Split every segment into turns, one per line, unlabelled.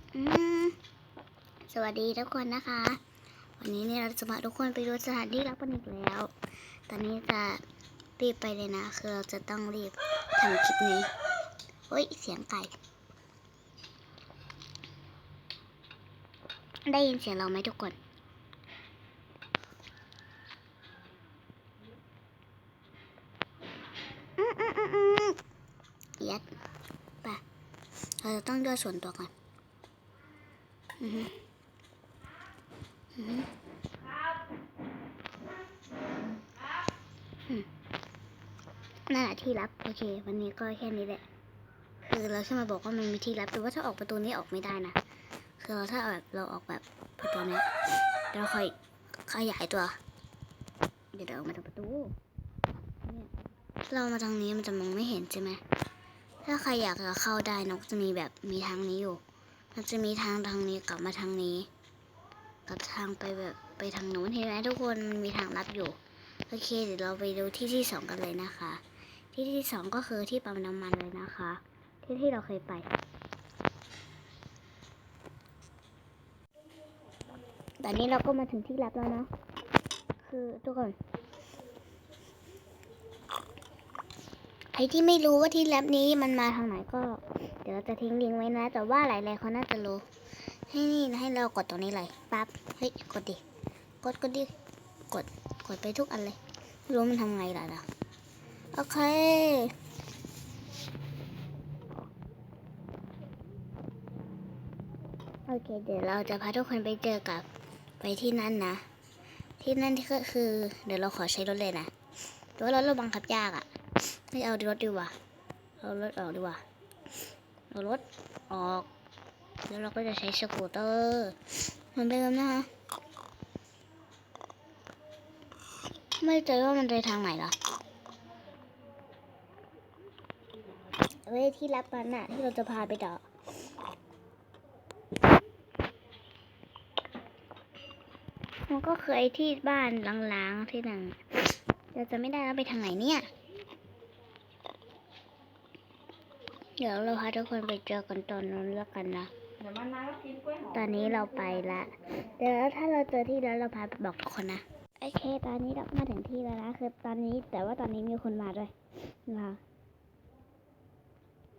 สวัสดีทุกคนนะคะ วันนี้เนี่ยเราจะพาทุกคนไปดูสถานที่รับปนิกแล้ว ตอนนี้จะรีบไปเลยนะ คือเราจะต้องรีบทำคลิปนี้เฮ้ยเสียงไก่ ได้ยินเสียงเราไหมทุกคนอืมอืมอืมอืมยัดไปเราจะต้องย่อส่วนตัวก่อน นั่นแหละที่ลับ โอเค วันนี้ก็แค่นี้แหละ คือเราแค่มาบอกว่ามันมีที่ลับ แต่ว่าถ้าออกประตูนี้ออกไม่ได้นะ คือเราถ้าแบบเราออกแบบประตูนี้เราค่อยขยายตัว เดี๋ยวเราออกมาทางประตูเนี่ยเรามาทางนี้มันจะมองไม่เห็นใช่ไหม ถ้าใครอยากจะเข้าได้นกจะมีแบบมีทางนี้อยู่ มันจะมีทางทางนี้กลับมาทางนี้กับทางไปแบบไปทางนู้นเห็นไหมทุกคนมันมีทางลัดอยู่โอเคเดี๋ยวเราไปดูที่ที่สองกันเลยนะคะ ที่ที่สองก็คือที่ปั๊มน้ำมันเลยนะคะ ที่ที่เราเคยไป ตอนนี้เราก็มาถึงที่ลับแล้วนะคือทุกคน ใค รที่ไม่รู้ว่าที่แลบนี้มันมาทางไหนก็ เดี๋ยวเราจะทิ้งลิงก์ไว้นะ แต่ว่าหลายๆคนน่าจะรู้ ให้นี่ให้เรากดตรงนี้เลยปั๊บเฮ้ยกดดิกดกดดิกดกดไปทุกอันเลยรู้มันทำไงล่ะนะโอเคโอเค เดี๋ยวเราจะพาทุกคนไปเจอกับไปที่นั่นนะ ที่นั่นที่ก็คือ เดี๋ยวเราขอใช้รถเลยนะต่ว่ารถเราบังคับยากอะ่ะ ไม่เอารถดีกว่า เอารถออกดีกว่า เอารถออก แล้วเราก็จะใช้สกูตเตอร์เหมือนเดิมนะคะไม่เจอว่ามันไปทางไหนล่ะเว้ยที่รับมันน่ะที่เราจะพาไปต่อมันก็เคยที่บ้านล้างๆที่นั่นเราจะไม่ได้แล้วไปทางไหนเนี่ย เดี๋ยวเราพาทุกคนไปเจอกันตอนนั้นแล้วกันนะ
เดี๋ยวมันมาแล้วกินกล้วยหอม
ตอนนี้เราไปละ เดี๋ยวถ้าเราเจอที่แล้วเราพาไปบอกทุกคนนะ โอเค ตอนนี้เรามาถึงที่แล้วนะ คือตอนนี้แต่ว่าตอนนี้มีคนมาด้วยนะคะ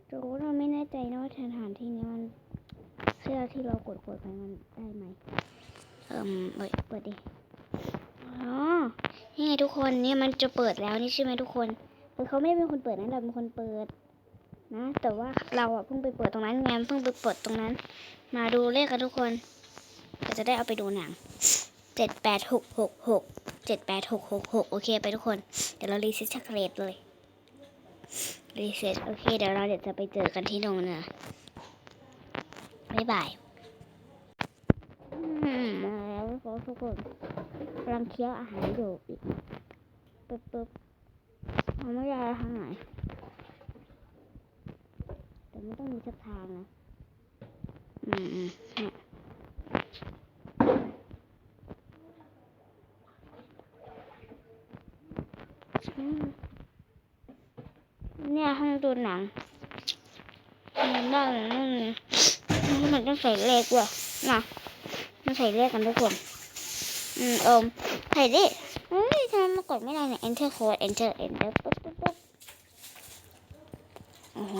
แต่ว่าเราไม่แน่ใจนะว่าสถานที่นี้มันเสื้อที่เรากดกดๆไปมันได้ไหม เอิ่มเปิดเปิดดิ อ๋อ นี่ไงทุกคนเนี่ยมันจะเปิดแล้วนี่ใช่ไหมทุกคนคือเขาไม่ได้เป็นคนเปิดนะเราเป็นคนเปิด นะ แต่ว่าเราอะเพิ่งไปเปิดตรงนั้นไงเพิ่งไปเปิดตรงนั้น มาดูเลขกันทุกคนเราจะได้เอาไปดูหนังเจ็ดแปดหกหกหกเจ็ดแปดหกหกหกโอเคไปทุกคน เดี๋ยวเรารีเซ็ตชักเลตเลยรีเซ็ตโอเค เดี๋ยวเราเดี๋ยวจะไปเจอกันที่โรงนะบ๊ายบายมาแล้วทุกคนกำลังเคี้ยวอาหารอยู่อีกปึ๊บปึ๊บทำไม่ได้ทางไหน แต่ไม่ต้องมีสักทางนะ อืมอืมเนี่ยอืมเนี่ยห้องดูหนังมันได้เลยนั่นเลยมันต้องใส่เลขว่ะนะมันใส่เลขกันทุกคน อืมเอิมใส่ดิเฮ้ยทำไมมันกดไม่ได้เนี่ย enter code enter enter ปุ๊บปุ๊บปุ๊บโอ้โห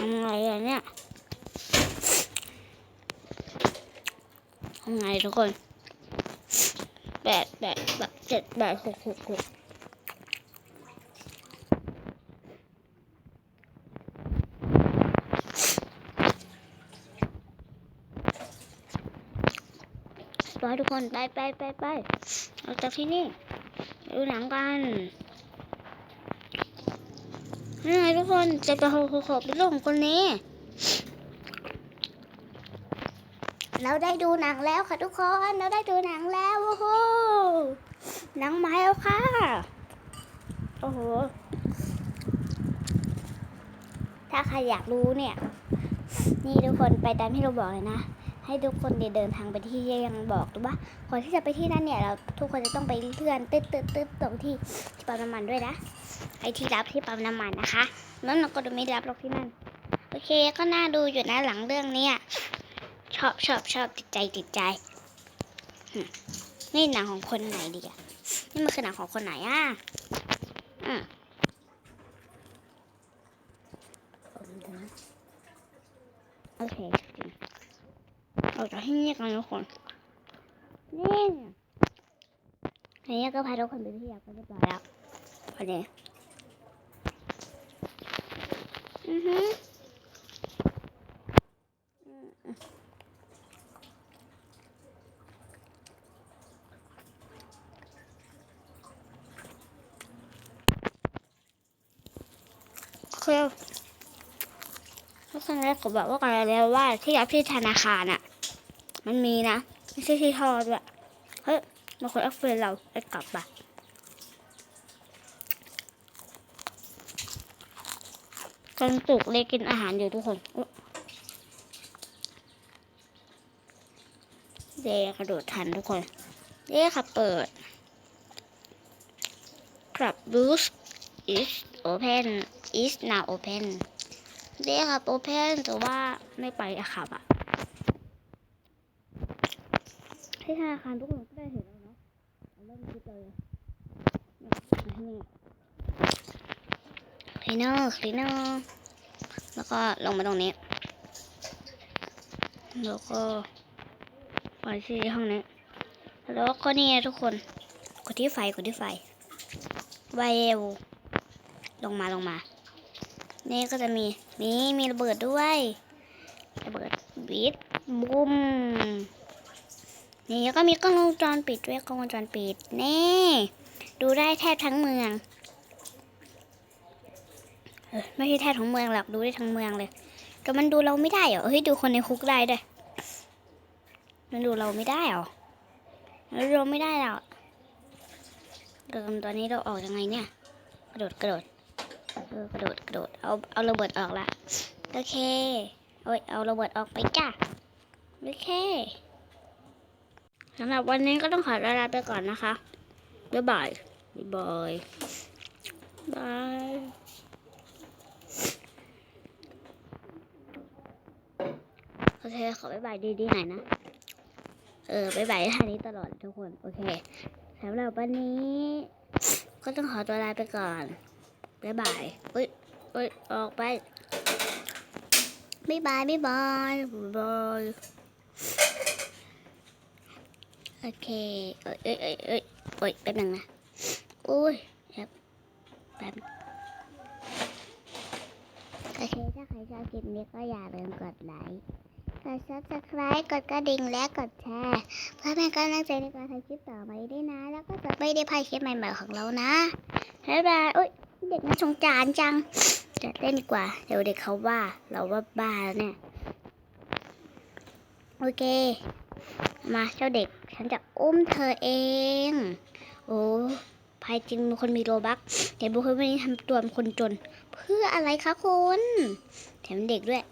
ทำไงอะเนี่ยทำไงทุกคนแปดแปดแบบเจ็ดแปดหกหกหกไปทุกคนไปไปไปไปออกจากที่นี่ ดูหนังกัน นี่ไงทุกคนจ็ดแปดหกหกหกเป็นเรื่องของคนนี้ เราได้ดูหนังแล้วค่ะทุกคน เราได้ดูหนังแล้วโอ้โหหนังมาแล้วค่ะ โอ้โห ถ้าใครอยากรู้เนี่ย นี่ทุกคนไปตามที่เราบอกเลยนะ ให้ทุกคนเดินทางไปที่ยังบอกหรือว่าก่อนที่จะไปที่นั่นเนี่ยเราทุกคนจะต้องไปเลื่อนตึ๊ดตึ๊ดตึ๊ดตรงที่ที่ปั๊มน้ำมันด้วยนะไอที่รับที่ปั๊มน้ำมันนะคะแล้วเราก็จะไม่รับหรอกที่นั่น โอเคก็น่าดูอยู่นะหลังเรื่องเนี้ยชอบชอบชอบติดใจติดใจนี่หนังของคนไหนดีอะนี่มันคือหนังของคนไหนอะอืมโอเค จริงเราจะให้เงียบกันทุกคนนี่อันนี้ก็พาทุกคนไปที่อยากไปเรียบร้อยแล้วพอดีอือฮึคือทุกคนแรกผมบอกว่ากันแล้วว่าที่รับที่ธนาคารอะ มันมีนะไม่ใช่ที่ทอด้วยเฮ้ยบางคนเอาเฟรนเราไปกลับปะกำลังปลุกเลยกินอาหารอยู่ทุกคนเดกระโดดทันทุกคนเย้ค่ะเปิดครับ boost is open is now open เย้ครับ open แต่ว่าไม่ไปอะครับอะ ที่ธนาคารทุกคนก็ได้เห็นแล้วเนาะเริ่มคิดเลยนี่คลีเนอร์คลีเนอร์แล้วก็ลงมาตรงนี้ แล้วก็ไปที่ห้องนี้ แล้วก็นี่ทุกคน กดที่ไฟ กดที่ไฟไวเอลลงมาลงมา นี่ก็จะมีมีมีระเบิดด้วย ระเบิดบีทบุ้ม นี่แล้วก็มีกล้องวงจรปิดด้วยกล้องวงจรปิดนี่ดูได้แทบทั้งเมืองเออไม่ใช่แทบทั้งเมืองหรอกดูได้ทั้งเมืองเลย แต่มันดูเราไม่ได้เหรอเฮ้ยดูคนในคุกได้ด้วยมันดูเราไม่ได้เหรอมันดูเราไม่ได้หรอกเดิมตอนนี้เราออกยังไงเนี่ย กระโดดกระโดดเออกระโดดกระโดดเอาเอาระเบิดออกละโอเคโอ้ยเอาระเบิดออกไปจ้าโอเค สำหรับวันนี้ก็ต้องขอลาไปก่อนนะคะ บ๊ายบาย บ๊ายบายบายโอเค ขอบ๊ายบายดีๆหน่อยนะ เออบ๊ายบายท่านี้ตลอดทุกคน โอเคสำหรับวันนี้ ก็ต้องขอตัวลาไปก่อน บ๊ายบายอุ้ยอุ้ยออกไปบ๊ายบายบ๊ายบายบ๊ายบาย โอเคเอ้ยเอ้ยเอ้ยเอ้ยเอ้ยแป๊บนึงนะอุ้ยครับแป๊บโอเคถ้าใครชอบคลิปนี้ก็อย่าลืมกดไลค์ กด subscribe กดกระดิ่งและกดแชร์ เพื่อเป็นกำลังใจในการทำคลิปต่อไปด้วยนะ แล้วก็จะไม่ได้พลาดคลิปใหม่ๆของเรานะบ๊ายบายอุ้ยเด็กน่าสงสารจังจะเต้นดีกว่า เดี๋ยวเด็กเขาว่า เราว่าบ้าแล้วเนี่ย โอเค มาเจ้าเด็ก ฉันจะอุ้มเธอเอง โอ้ภายจริงเป็นคนมีโรบักแต่บุคคลวันนี้ทำตัวเป็นคนจน เพื่ออะไรคะคุณแถมเด็กด้วย